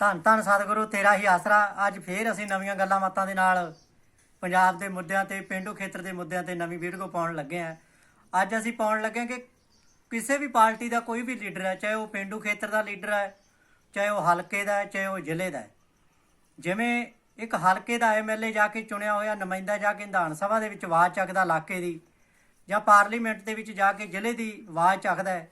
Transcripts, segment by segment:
ਧੰਨ ਧੰਨ ਸਤਿਗੁਰੂ, ਤੇਰਾ ਹੀ ਆਸਰਾ। ਅੱਜ ਫੇਰ ਅਸੀਂ ਨਵੀਆਂ ਗੱਲਾਂ ਬਾਤਾਂ ਦੇ ਨਾਲ ਪੰਜਾਬ ਦੇ ਮੁੱਦਿਆਂ ਤੇ, ਪਿੰਡੂ ਖੇਤਰ ਦੇ ਮੁੱਦਿਆਂ ਤੇ ਨਵੀਂ ਵੀਡੀਓ ਪਾਉਣ ਲੱਗੇ ਆ ਅੱਜ ਅਸੀਂ ਪਾਉਣ ਲੱਗੇ ਹਾਂ ਕਿ ਕਿਸੇ ਵੀ ਪਾਰਟੀ ਦਾ ਕੋਈ ਵੀ ਲੀਡਰ ਹੈ, ਚਾਹੇ ਉਹ ਪਿੰਡੂ ਖੇਤਰ ਦਾ ਲੀਡਰ ਹੈ, ਚਾਹੇ ਉਹ ਹਲਕੇ ਦਾ ਹੈ, ਚਾਹੇ ਉਹ ਜ਼ਿਲ੍ਹੇ ਦਾ ਹੈ। ਜਿਵੇਂ ਇੱਕ ਹਲਕੇ ਦਾ ਐਮਐਲਏ ਜਾ ਕੇ ਚੁਣਿਆ ਹੋਇਆ, ਨੁਮਾਇੰਦਾ ਜਾ ਕੇ ਵਿਧਾਨ ਸਭਾ ਦੇ ਵਿੱਚ ਆਵਾਜ਼ ਚੱਕਦਾ ਇਲਾਕੇ ਦੀ ਜਾਂ ਪਾਰਲੀਮੈਂਟ ਦੇ ਵਿੱਚ ਜਾ ਕੇ ਜ਼ਿਲ੍ਹੇ ਦੀ ਆਵਾਜ਼ ਚੱਕਦਾ ਹੈ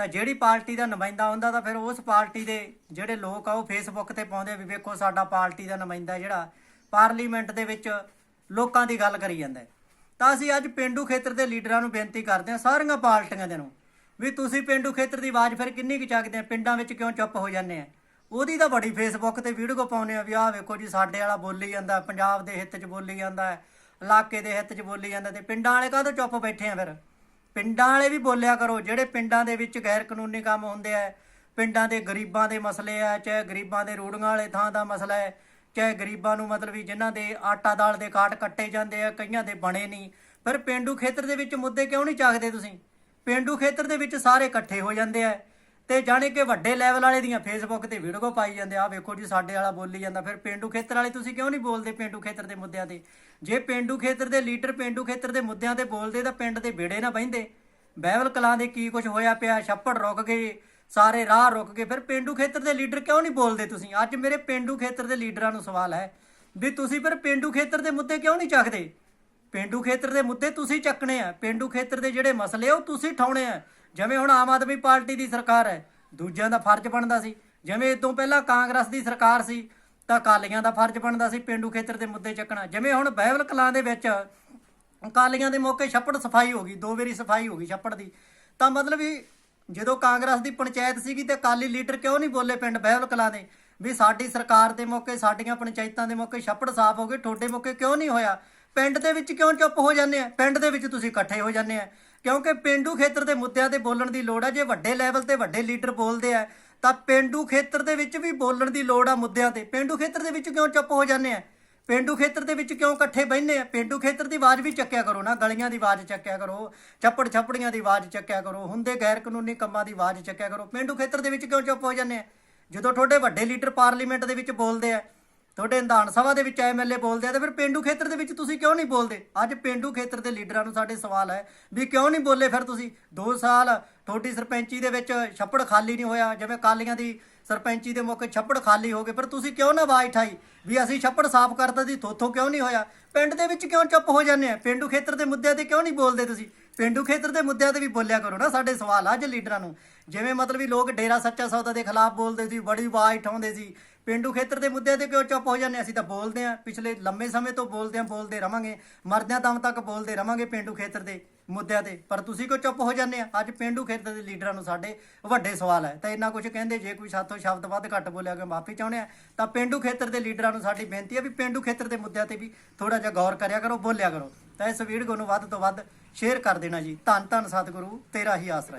ਤਾਂ ਜਿਹੜੀ ਪਾਰਟੀ ਦਾ ਨੁਮਾਇੰਦਾ ਹੁੰਦਾ ਤਾਂ ਫਿਰ ਉਸ ਪਾਰਟੀ ਦੇ ਜਿਹੜੇ ਲੋਕ ਆ ਉਹ ਫੇਸਬੁੱਕ ਤੇ ਪਾਉਂਦੇ ਵੀ ਵੇਖੋ ਸਾਡਾ ਪਾਰਟੀ ਦਾ ਨੁਮਾਇੰਦਾ ਜਿਹੜਾ ਪਾਰਲੀਮੈਂਟ ਦੇ ਵਿੱਚ ਲੋਕਾਂ ਦੀ ਗੱਲ ਕਰੀ ਜਾਂਦਾ ਤਾਂ ਅਸੀਂ ਅੱਜ ਪਿੰਡੂ ਖੇਤਰ ਦੇ ਲੀਡਰਾਂ ਨੂੰ ਬੇਨਤੀ ਕਰਦੇ ਹਾਂ ਸਾਰੀਆਂ ਪਾਰਟੀਆਂ ਦੇ ਨੂੰ ਵੀ ਤੁਸੀਂ ਪਿੰਡੂ ਖੇਤਰ ਦੀ ਆਵਾਜ਼ ਫਿਰ ਕਿੰਨੀ ਕੁ ਚੱਕਦੇ ਆ ਪਿੰਡਾਂ ਵਿੱਚ ਕਿਉਂ ਚੁੱਪ ਹੋ ਜਾਂਦੇ ਆ? ਉਹਦੀ ਤਾਂ ਬੜੀ ਫੇਸਬੁੱਕ ਤੇ ਵੀਡੀਓ ਪਾਉਂਦੇ ਆ ਵੀ ਆਹ ਵੇਖੋ ਜੀ ਸਾਡੇ ਵਾਲਾ ਬੋਲੀ ਜਾਂਦਾ, ਪੰਜਾਬ ਦੇ ਹਿੱਤ 'ਚ ਬੋਲੀ ਜਾਂਦਾ, ਇਲਾਕੇ ਦੇ ਹਿੱਤ 'ਚ ਬੋਲੀ ਜਾਂਦਾ ਤੇ ਪਿੰਡਾਂ ਵਾਲੇ ਕਾਹਤੋਂ ਚੁੱਪ ਬੈਠੇ ਆ ਫਿਰ? ਪਿੰਡਾਂ ਵਾਲੇ ਵੀ ਬੋਲਿਆ ਕਰੋ, ਜਿਹੜੇ ਪਿੰਡਾਂ ਦੇ ਵਿੱਚ ਗੈਰ ਕਾਨੂੰਨੀ ਕੰਮ ਹੁੰਦੇ ਆ, ਪਿੰਡਾਂ ਦੇ ਗਰੀਬਾਂ ਦੇ ਮਸਲੇ ਆ, ਚਾਹੇ ਗਰੀਬਾਂ ਦੇ ਰੂੜੀਆਂ ਵਾਲੇ ਥਾਂ ਦਾ ਮਸਲਾ ਹੈ, ਚਾਹੇ ਗਰੀਬਾਂ ਨੂੰ ਮਤਲਬ ਵੀ ਜਿਨ੍ਹਾਂ ਦੇ ਆਟਾ ਦਾਲ ਦੇ ਕਾਟ ਕੱਟੇ ਜਾਂਦੇ ਆ, ਕਈਆਂ ਦੇ ਬਣੇ ਨਹੀਂ। ਪਰ ਪਿੰਡੂ ਖੇਤਰ ਦੇ ਵਿੱਚ ਮੁੱਦੇ ਕਿਉਂ ਨਹੀਂ ਚੱਕਦੇ ਤੁਸੀਂ? ਪਿੰਡੂ ਖੇਤਰ ਦੇ ਵਿੱਚ ਸਾਰੇ ਇਕੱਠੇ ਹੋ ਜਾਂਦੇ ਆ। ਤੇ ਜਾਣੇ ਕਿ ਵੱਡੇ ਲੈਵਲ ਵਾਲੇ ਦੀਆਂ ਫੇਸਬੁੱਕ ਤੇ ਵੀਡੀਓ ਪਾਈ ਜਾਂਦੇ ਆ। ਵੇਖੋ ਜੀ, ਸਾਡੇ ਵਾਲਾ ਬੋਲੀ ਜਾਂਦਾ। ਫਿਰ ਪਿੰਡੂ ਖੇਤਰ ਵਾਲੇ ਤੁਸੀਂ ਕਿਉਂ ਨਹੀਂ ਬੋਲਦੇ ਪਿੰਡੂ ਖੇਤਰ ਦੇ ਮੁੱਦਿਆਂ ਤੇ? ਜੇ ਪਿੰਡੂ ਖੇਤਰ ਦੇ ਲੀਡਰ ਪਿੰਡੂ ਖੇਤਰ ਦੇ ਮੁੱਦਿਆਂ ਤੇ ਬੋਲਦੇ ਤਾਂ ਪਿੰਡ ਦੇ ਵਿੜੇ ਨਾ ਬਹਿੰਦੇ। ਬਹਿਵਲ ਕਲਾਂ ਦੇ ਕੀ ਕੁਝ ਹੋਇਆ ਪਿਆ, ਛੱਪੜ ਰੁਕ ਗਏ, ਸਾਰੇ ਰਾਹ ਰੁਕ ਗਏ। ਫਿਰ ਪਿੰਡੂ ਖੇਤਰ ਦੇ ਲੀਡਰ ਕਿਉਂ ਨਹੀਂ ਬੋਲਦੇ ਤੁਸੀਂ? ਅੱਜ ਮੇਰੇ ਪਿੰਡੂ ਖੇਤਰ ਦੇ ਲੀਡਰਾਂ ਨੂੰ ਸਵਾਲ ਹੈ ਵੀ ਤੁਸੀਂ ਫਿਰ ਪਿੰਡੂ ਖੇਤਰ ਦੇ ਮੁੱਦੇ ਕਿਉਂ ਨਹੀਂ ਚੱਕਦੇ? ਪਿੰਡੂ ਖੇਤਰ ਦੇ ਮੁੱਦੇ ਤੁਸੀਂ ਚੱਕਣੇ ਆ। ਪਿੰਡੂ ਖੇਤਰ ਦੇ ਜਿਹੜੇ ਮਸਲੇ ਉਹ ਤੁਸੀਂ ਠਾਉਣੇ ਆ। ਜਿਵੇਂ ਹੁਣ ਆਮ ਆਦਮੀ ਪਾਰਟੀ ਦੀ ਸਰਕਾਰ ਹੈ, ਦੂਜਿਆਂ ਦਾ ਫਰਜ਼ ਬਣਦਾ ਸੀ। ਜਿਵੇਂ ਇਦੋਂ ਪਹਿਲਾਂ ਕਾਂਗਰਸ ਦੀ ਸਰਕਾਰ ਸੀ, ਤਾਂ ਅਕਾਲੀਆਂ ਦਾ ਫਰਜ਼ ਬਣਦਾ ਸੀ ਪਿੰਡੂ ਖੇਤਰ ਦੇ ਮੁੱਦੇ ਚੱਕਣਾ। ਜਿਵੇਂ ਹੁਣ ਬਹਿਵਲ ਕਲਾਂ ਦੇ ਵਿੱਚ ਅਕਾਲੀਆਂ ਦੇ ਮੌਕੇ ਛੱਪੜ ਸਫ਼ਾਈ ਹੋ ਗਈ, ਦੋ ਵਾਰੀ ਸਫ਼ਾਈ ਹੋ ਗਈ ਛੱਪੜ ਦੀ। ਤਾਂ ਮਤਲਬ ਵੀ ਜਦੋਂ ਕਾਂਗਰਸ ਦੀ ਪੰਚਾਇਤ ਸੀਗੀ ਤੇ ਅਕਾਲੀ ਲੀਡਰ ਕਿਉਂ ਨਹੀਂ ਬੋਲੇ ਪਿੰਡ ਬਹਿਵਲ ਕਲਾਂ ਦੇ? ਵੀ ਸਾਡੀ ਸਰਕਾਰ ਦੇ ਮੌਕੇ, ਸਾਡੀਆਂ ਪੰਚਾਇਤਾਂ ਦੇ ਮੌਕੇ ਛੱਪੜ ਸਾਫ਼ ਹੋ ਗਏ, ਤੁਹਾਡੇ ਮੌਕੇ ਕਿਉਂ ਨਹੀਂ ਹੋਇਆ? ਪਿੰਡ ਦੇ ਵਿੱਚ ਕਿਉਂ ਚੁੱਪ ਹੋ ਜਾਂਦੇ ਆ? ਪਿੰਡ ਦੇ ਵਿੱਚ ਤੁਸੀਂ ਇਕੱਠੇ ਹੋ ਜਾਂਦੇ ਆ। ਕਿਉਂਕਿ ਪਿੰਡੂ ਖੇਤਰ ਦੇ ਮੁੱਦਿਆਂ ਤੇ ਬੋਲਣ ਦੀ ਲੋੜ ਆ, ਜੇ ਵੱਡੇ ਲੈਵਲ ਤੇ ਵੱਡੇ ਲੀਡਰ ਬੋਲਦੇ ਆ, ਤਾਂ ਪਿੰਡੂ ਖੇਤਰ ਦੇ ਵਿੱਚ ਵੀ ਬੋਲਣ ਦੀ ਲੋੜ ਆ ਮੁੱਦਿਆਂ ਤੇ। ਪਿੰਡੂ ਖੇਤਰ ਦੇ ਵਿੱਚ ਕਿਉਂ ਚੁੱਪ ਹੋ ਜਾਂਦੇ ਆ? ਪਿੰਡੂ ਖੇਤਰ ਦੇ ਵਿੱਚ ਕਿਉਂ ਇਕੱਠੇ ਬਹਿੰਦੇ ਆ? ਪਿੰਡੂ ਖੇਤਰ ਦੀ ਆਵਾਜ਼ ਵੀ ਚੱਕਿਆ ਕਰੋ ਨਾ, ਗਲੀਆਂ ਦੀ ਆਵਾਜ਼ ਚੱਕਿਆ ਕਰੋ, ਛੱਪੜ ਛੱਪੜੀਆਂ ਦੀ ਆਵਾਜ਼ ਚੱਕਿਆ ਕਰੋ, ਹੁੰਦੇ ਗੈਰ ਕਾਨੂੰਨੀ ਕੰਮਾਂ ਦੀ ਆਵਾਜ਼ ਚੱਕਿਆ ਕਰੋ। ਪਿੰਡੂ ਖੇਤਰ ਦੇ ਵਿੱਚ ਕਿਉਂ ਚੁੱਪ ਹੋ ਜਾਂਦੇ ਆ? ਜਦੋਂ ਤੁਹਾਡੇ ਵੱਡੇ ਲੀਡਰ ਪਾਰਲੀਮੈਂਟ ਦੇ ਵਿੱਚ ਬੋਲਦੇ ਆ ਤੁਹਾਡੇ ਵਿਧਾਨ ਸਭਾ ਦੇ ਵਿੱਚ ਐਮਐਲਏ ਬੋਲਦੇ ਆ ਤੇ ਫਿਰ ਪਿੰਡੂ ਖੇਤਰ ਦੇ ਵਿੱਚ ਤੁਸੀਂ ਕਿਉਂ ਨਹੀਂ ਬੋਲਦੇ? ਅੱਜ ਪਿੰਡੂ ਖੇਤਰ ਦੇ ਲੀਡਰਾਂ ਨੂੰ ਸਾਡੇ ਸਵਾਲ ਹੈ ਵੀ ਕਿਉਂ ਨਹੀਂ ਬੋਲੇ ਫਿਰ ਤੁਸੀਂ? 2 ਸਾਲ ਤੁਹਾਡੀ ਸਰਪੰਚੀ ਦੇ ਵਿੱਚ ਛੱਪੜ ਖਾਲੀ ਨਹੀਂ ਹੋਇਆ, ਜਿਵੇਂ ਕਾਲੀਆਂ ਦੀ ਸਰਪੰਚੀ ਦੇ ਮੌਕੇ ਛੱਪੜ ਖਾਲੀ ਹੋ ਗਏ, ਪਰ ਤੁਸੀਂ ਕਿਉਂ ਨਾ ਆਵਾਜ਼ ਠਾਈ ਵੀ ਅਸੀਂ ਛੱਪੜ ਸਾਫ਼ ਕਰਤਾ ਸੀ ਥੋਥੋਂ ਕਿਉਂ ਨਹੀਂ ਹੋਇਆ? ਪਿੰਡ ਦੇ ਵਿੱਚ ਕਿਉਂ ਚੁੱਪ ਹੋ ਜਾਂਦੇ ਆ? ਪਿੰਡੂ ਖੇਤਰ ਦੇ ਮੁੱਦਿਆਂ ਤੇ ਕਿਉਂ ਨਹੀਂ ਬੋਲਦੇ ਤੁਸੀਂ? ਪਿੰਡੂ ਖੇਤਰ ਦੇ ਮੁੱਦਿਆਂ ਤੇ ਵੀ ਬੋਲਿਆ ਕਰੋ ਨਾ ਸਾਡੇ ਸਵਾਲ ਆ ਅੱਜ ਲੀਡਰਾਂ ਨੂੰ। ਜਿਵੇਂ ਮਤਲਬ ਵੀ ਲੋਕ ਡੇਰਾ ਸੱਚਾ ਸੌਦਾ ਦੇ ਖਿਲਾਫ ਬੋਲਦੇ ਸੀ, ਬੜੀ ਆਵਾਜ਼ ਉਠਾਉਂਦੇ ਸੀ ਪਿੰਡੂ ਖੇਤਰ ਦੇ ਮੁੱਦਿਆਂ ਤੇ ਕਿਉਂ ਚੁੱਪ ਹੋ ਜਾਂਦੇ ਆ? ਅਸੀਂ ਤਾਂ ਬੋਲਦੇ ਆ ਪਿਛਲੇ ਲੰਮੇ ਸਮੇਂ ਤੋਂ ਬੋਲਦੇ ਆ ਬੋਲਦੇ ਰਵਾਂਗੇ। ਮਰਦਿਆਂ ਦਮ ਤੱਕ ਬੋਲਦੇ ਰਵਾਂਗੇ ਪਿੰਡੂ ਖੇਤਰ ਦੇ ਮੁੱਦਿਆਂ ਤੇ। ਪਰ ਤੁਸੀਂ ਕਿਉਂ ਚੁੱਪ ਹੋ ਜਾਂਦੇ ਆ ਅੱਜ ਪਿੰਡੂ ਖੇਤਰ ਦੇ ਲੀਡਰਾਂ ਨੂੰ ਸਾਡੇ ਵੱਡੇ ਸਵਾਲ ਹੈ। ਤਾਂ ਇੰਨਾ ਕੁਝ ਕਹਿੰਦੇ, ਜੇ ਕੋਈ ਸਾਥੋਂ ਸ਼ਬਦ ਵੱਧ ਘੱਟ ਬੋਲਿਆ ਗਿਆ, ਮਾਫੀ ਚਾਹੁੰਦੇ ਆ ਤਾਂ ਪਿੰਡੂ ਖੇਤਰ ਦੇ ਲੀਡਰਾਂ ਨੂੰ ਸਾਡੀ ਬੇਨਤੀ ਹੈ ਵੀ ਪਿੰਡੂ ਖੇਤਰ ਦੇ ਮੁੱਦਿਆਂ ਤੇ ਵੀ ਥੋੜਾ ਜਿਹਾ ਗੌਰ ਕਰਿਆ ਕਰੋ, ਬੋਲਿਆ ਕਰੋ। ਤਾਂ ਇਸ ਵੀਡੀਓ ਨੂੰ ਵੱਧ ਤੋਂ ਵੱਧ ਸ਼ੇਅਰ ਕਰ ਦੇਣਾ ਜੀ। ਧੰਨ ਧੰਨ ਸਤਿਗੁਰੂ, ਤੇਰਾ ਹੀ ਆਸਰਾ ਜੀ।